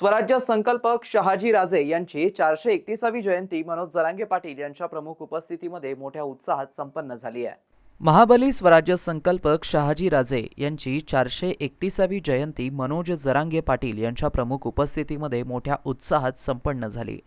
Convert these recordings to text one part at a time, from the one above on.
स्वराज्य संकल्पक शहाजी राजे यांची चारशे एकतीसावी जयंती मनोज जरांगे पाटील यांच्या प्रमुख उपस्थितीमध्ये मोठ्या उत्साहात संपन्न झाली आहे. महाबली स्वराज्य संकल्पक शहाजी राजे यांची चारशे एकतीसावी जयंती मनोज जरांगे पाटील यांच्या प्रमुख उपस्थितीमध्ये मोठ्या उत्साहात संपन्न झाली.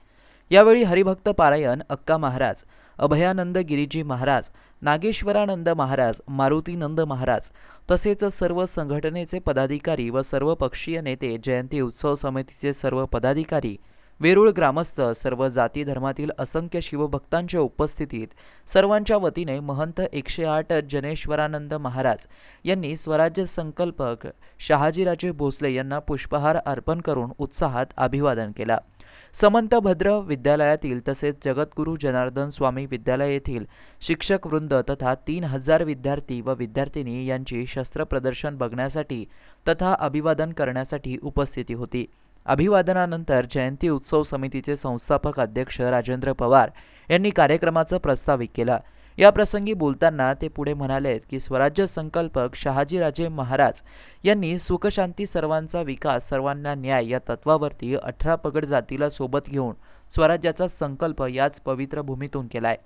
यावेळी हरिभक्त पारायण अक्का महाराज अभयानंद गिरीजी महाराज नागेश्वरानंद महाराज मारुतीनंद महाराज तसेच सर्व संघटनेचे पदाधिकारी व सर्व पक्षीय नेते जयंती उत्सव समितीचे सर्व पदाधिकारी वेरूळ ग्रामस्थ सर्व जाती धर्मातील असंख्य शिवभक्तांच्या उपस्थितीत सर्वांच्या वतीने महंत एकशे आठ जनेश्वरानंद महाराज यांनी स्वराज्य संकल्पक शहाजीराजे भोसले यांना पुष्पहार अर्पण करून उत्साहात अभिवादन केला. समंतभद्र विद्यालयातील तसेच जगद्गुरू जनार्दन स्वामी विद्यालय येथील शिक्षक वृंद तथा तीन हजार विद्यार्थी व विद्यार्थिनी यांची शस्त्र प्रदर्शन बघण्यासाठी तथा अभिवादन करण्यासाठी उपस्थिती होती. अभिवादनानंतर जयंती उत्सव समितीचे संस्थापक अध्यक्ष राजेंद्र पवार यांनी कार्यक्रमाचं प्रस्तावित केलं. या प्रसंगी बोलताना ते पुढे म्हणाले की स्वराज्य संकल्पक शहाजीराजे महाराज यांनी सुखशांती सर्वांचा विकास सर्वांना न्याय या तत्वावरती अठरा पगड जातीला सोबत घेऊन स्वराज्याचा संकल्प याच पवित्र भूमीतून केलाय.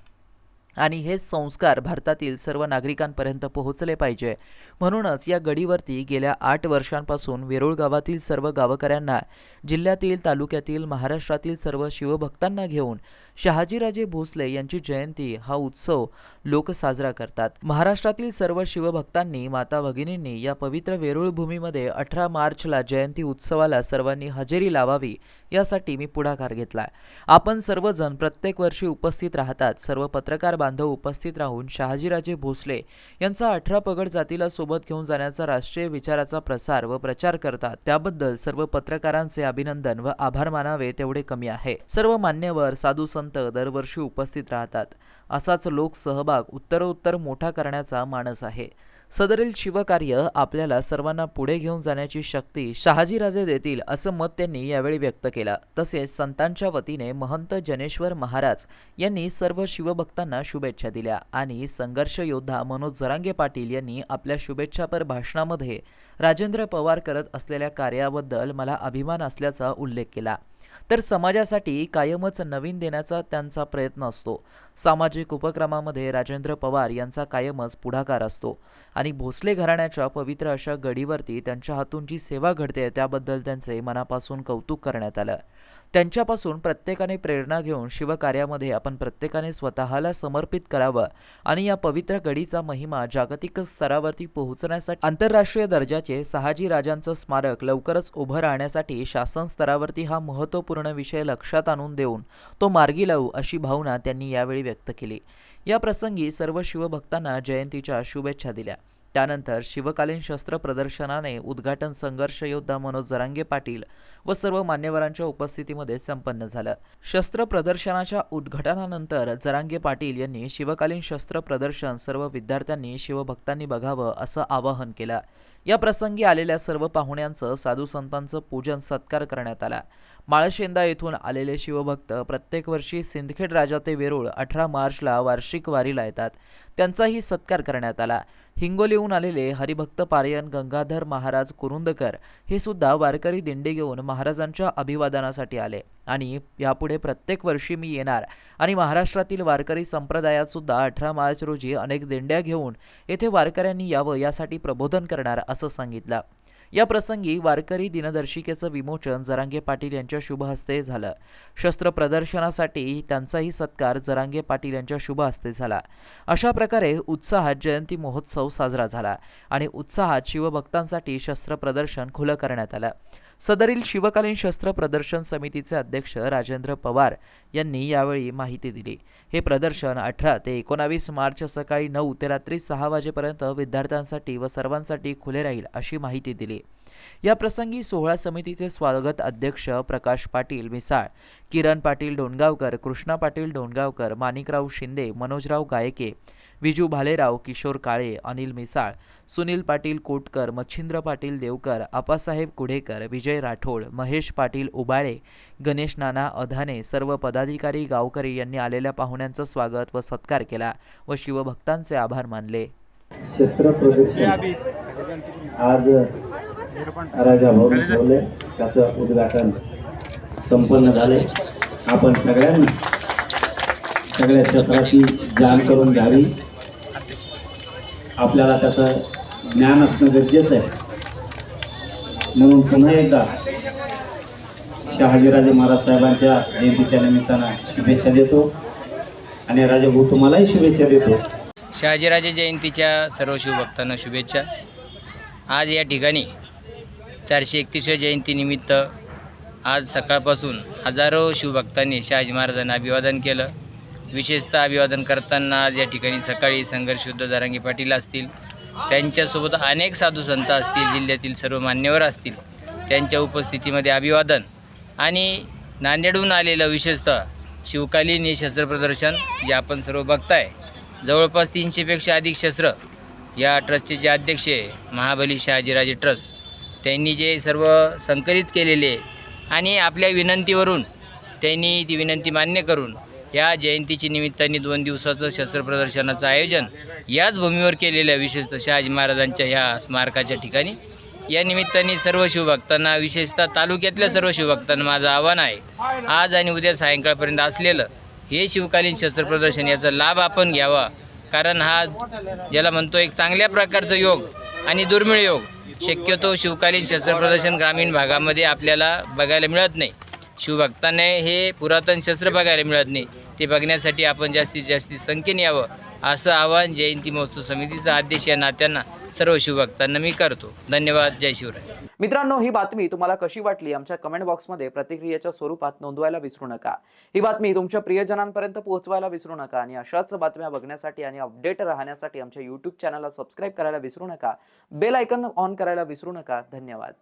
आणि हेच संस्कार भारतातील सर्व नागरिकांपर्यंत पोहोचले पाहिजे. म्हणूनच या गडीवरती गेल्या आठ वर्षांपासून वेरूळ गावातील सर्व गावकऱ्यांना जिल्ह्यातील तालुक्यातील महाराष्ट्रातील सर्व शिवभक्तांना घेऊन शहाजीराजे भोसले यांची जयंती हा उत्सव लोक साजरा करतात. महाराष्ट्रातील सर्व शिवभक्तांनी माता भगिनींनी या पवित्र वेरूळ भूमीमध्ये अठरा मार्चला जयंती उत्सवाला सर्वांनी हजेरी लावावी यासाठी मी पुढाकार घेतलाय. आपण सर्वजण प्रत्येक वर्षी उपस्थित राहतात. सर्व पत्रकार बांधव उपस्थित राहून शहाजीराजे भोसले यांचा अठरा पगड जातीला सोबत घेऊन जाण्याचा राष्ट्रीय विचाराचा प्रसार व प्रचार करतात. त्याबद्दल सर्व पत्रकारांचे अभिनंदन व आभार मानावे तेवढे कमी आहे. सर्व मान्यवर साधू संत दरवर्षी उपस्थित राहतात. असाच लोक सहभाग उत्तरोत्तर मोठा करण्याचा मानस आहे. सदरील शिवकार्य आपल्याला सर्वांना पुढे घेऊन जाण्याची शक्ती शहाजीराजे देतील असं मत त्यांनी यावेळी व्यक्त केलं. तसेच संतांच्या वतीने महंत जनेश्वर महाराज यांनी सर्व शिवभक्तांना शुभेच्छा दिल्या आणि संघर्ष योद्धा मनोज जरांगे पाटील यांनी आपल्या शुभेच्छापर भाषणामध्ये राजेंद्र पवार करत असलेल्या कार्याबद्दल मला अभिमान असल्याचा उल्लेख केला. तर समाजासाठी कायमच नवीन देण्याचा त्यांचा प्रयत्न असतो. सामाजिक उपक्रमामध्ये राजेंद्र पवार यांचा कायमच पुढाकार असतो आणि भोसले घराण्याच्या पवित्र अशा गडीवरती त्यांच्या हातून जी सेवा घडते त्याबद्दल त्यांचे मनापासून कौतुक करण्यात आलं. त्यांच्यापासून प्रत्येकाने प्रेरणा घेऊन शिवकार्यामध्ये आपण प्रत्येकाने स्वतःला समर्पित करावं आणि या पवित्र गडीचा महिमा जागतिक स्तरावरती पोहोचण्यासाठी आंतरराष्ट्रीय दर्जाचे सहाजी राजांचं स्मारक लवकरच उभं राहण्यासाठी शासन स्तरावरती हा महत्त्वपूर्ण विषय लक्षात आणून देऊन तो मार्गी लावू अशी भावना त्यांनी यावेळी व्यक्त केली. या प्रसंगी सर्व शिवभक्तांना जयंतीच्या शुभेच्छा दिल्या. त्यानंतर शिवकालीन शस्त्र प्रदर्शनाने उद्घाटन संघर्ष योद्धा मनोज जरांगे पाटील व सर्व मान्यवरांच्या उपस्थितीमध्ये संपन्न झालं. शस्त्र प्रदर्शनाच्या उद्घाटनानंतर जरांगे पाटील यांनी शिवकालीन शस्त्र प्रदर्शन सर्व विद्यार्थ्यांनी शिवभक्तांनी बघावं असं आवाहन केलं. या प्रसंगी आलेल्या सर्व पाहुण्यांचं साधू संतांचं पूजन सत्कार करण्यात आला. माळशेंदा येथून आलेले शिवभक्त प्रत्येक वर्षी सिंदखेड राजा ते वेरूळ अठरा मार्चला वार्षिक वारीला येतात. त्यांचाही सत्कार करण्यात आला. हिंगोलीहून आलेले हरिभक्त पारायण गंगाधर महाराज कुरुंदकर हे सुद्धा वारकरी दिंडी घेऊन महाराजांच्या अभिवादनासाठी आले. आणि यापुढे प्रत्येक वर्षी मी येणार आणि महाराष्ट्रातील वारकरी संप्रदायात सुद्धा अठरा मार्च रोजी अनेक दिंड्या घेऊन येथे वारकऱ्यांनी यावं यासाठी प्रबोधन करणार असं सांगितलं. या प्रसंगी वारकरी दिनदर्शिकेचं विमोचन जरांगे पाटील यांच्या शुभ हस्ते झालं. शस्त्र प्रदर्शनासाठी त्यांचाही सत्कार जरांगे पाटील यांच्या शुभ हस्ते झाला. अशा प्रकारे उत्साहात जयंती महोत्सव साजरा झाला आणि उत्साहात शिवभक्तांसाठी शस्त्र प्रदर्शन खुलं करण्यात आलं. सदरील शिवकालीन शस्त्र प्रदर्शन समितीचे अध्यक्ष राजेंद्र पवार यांनी यावेळी माहिती दिली. हे प्रदर्शन अठरा ते एकोणावीस मार्च सकाळी नऊ ते रात्री सहा वाजेपर्यंत विद्यार्थ्यांसाठी व सर्वांसाठी खुले राहील अशी माहिती दिली. या प्रसंगी सोहळा समितीचे स्वागत अध्यक्ष प्रकाश पाटील मिसाळ किरण पाटील डोणगावकर कृष्णा पाटील डोणगावकर माणिकराव शिंदे मनोजराव गायके विजू भालेराव किशोर काळे अनिल मिसाळ सुनील पाटील कोटकर मच्छिंद्र पाटील देवकर आप्पासाहेब कुढेकर विजय राठोड महेश पाटील उबाळे गणेश नाना अधाने सर्व पदाधिकारी गावकरी यांनी आलेल्या पाहुण्यांचं स्वागत व सत्कार केला व शिवभक्तांचे आभार मानले. शस्त्र प्रदर्शन. आज राजा भाऊ त्याचं उद्घाटन संपन्न झाले. आपण सगळ्यांनी सगळ्या शस्त्राची जाण करून घ्यावी. आपल्याला त्याचं ज्ञान असणं गरजेचं आहे. म्हणून पुन्हा एकदा शहाजीराजे महाराज साहेबांच्या जयंतीच्या निमित्तानं शुभेच्छा देतो आणि राजा भाऊ तुम्हालाही शुभेच्छा देतो. शहाजीराजे जयंतीच्या सर्व शिवभक्तांना शुभेच्छा. आज या ठिकाणी चारशे एकतीसव्या जयंतीनिमित्त आज सकाळपासून हजारो शिवभक्तांनी शहाजी महाराजांना अभिवादन केलं. विशेषतः अभिवादन करताना आज या ठिकाणी सकाळी संघर्षयुद्ध दरांगी पाटील असतील त्यांच्यासोबत अनेक साधू संत असतील जिल्ह्यातील सर्व मान्यवर असतील त्यांच्या उपस्थितीमध्ये अभिवादन आणि नांदेडहून आलेलं विशेषतः शिवकालीन हे शस्त्रप्रदर्शन जे आपण सर्व बघताय जवळपास तीनशेपेक्षा अधिक शस्त्र या ट्रस्टचे जे अध्यक्ष आहे महाबली शहाजीराजे ट्रस्ट त्यांनी जे सर्व संकलित केलेले आणि आपल्या विनंतीवरून त्यांनी ती विनंती मान्य करून या जयंतीची निमित्ताने दोन दिवसाचं शस्त्र प्रदर्शनाचं आयोजन याच भूमीवर केलेलं आहे विशेषतः शहाजी महाराजांच्या ह्या स्मारकाच्या ठिकाणी. या निमित्ताने सर्व शिवभक्तांना विशेषतः तालुक्यातल्या सर्व शिवभक्तांना माझं आव्हान आहे. आज आणि उद्या सायंकाळपर्यंत असलेलं हे शिवकालीन शस्त्रप्रदर्शन याचा लाभ आपण घ्यावा. कारण हा ज्याला म्हणतो एक चांगल्या प्रकारचं योग आणि दुर्मिळ योग. शक्यतो शिवकालीन शस्त्रप्रदर्शन ग्रामीण भागामध्ये आपल्याला बघायला मिळत नाही. शिवभक्तांना हे पुरातन शस्त्र बघायला मिळत नाही. ते बघण्यासाठी आपण जास्तीत जास्त संख्येने यावं असं आवाहन जयंती महोत्सव समितीचा अध्यक्ष या नात्यांना सर्व शिवभक्तांना मी करतो. धन्यवाद. जय शिवराय. मित्रांनो ही बातमी तुम्हाला कशी वाटली? आमच्या कमेंट बॉक्समध्ये प्रतिक्रियेच्या स्वरूपात नोंदवायला विसरू नका. ही बातमी तुमच्या प्रियजनांपर्यंत पोहोचवायला विसरू नका आणि अशाच बातम्या बघण्यासाठी आणि अपडेट राहण्यासाठी आमच्या युट्यूब चॅनलला सबस्क्राईब करायला विसरू नका. बेल आयकन ऑन करायला विसरू नका. धन्यवाद.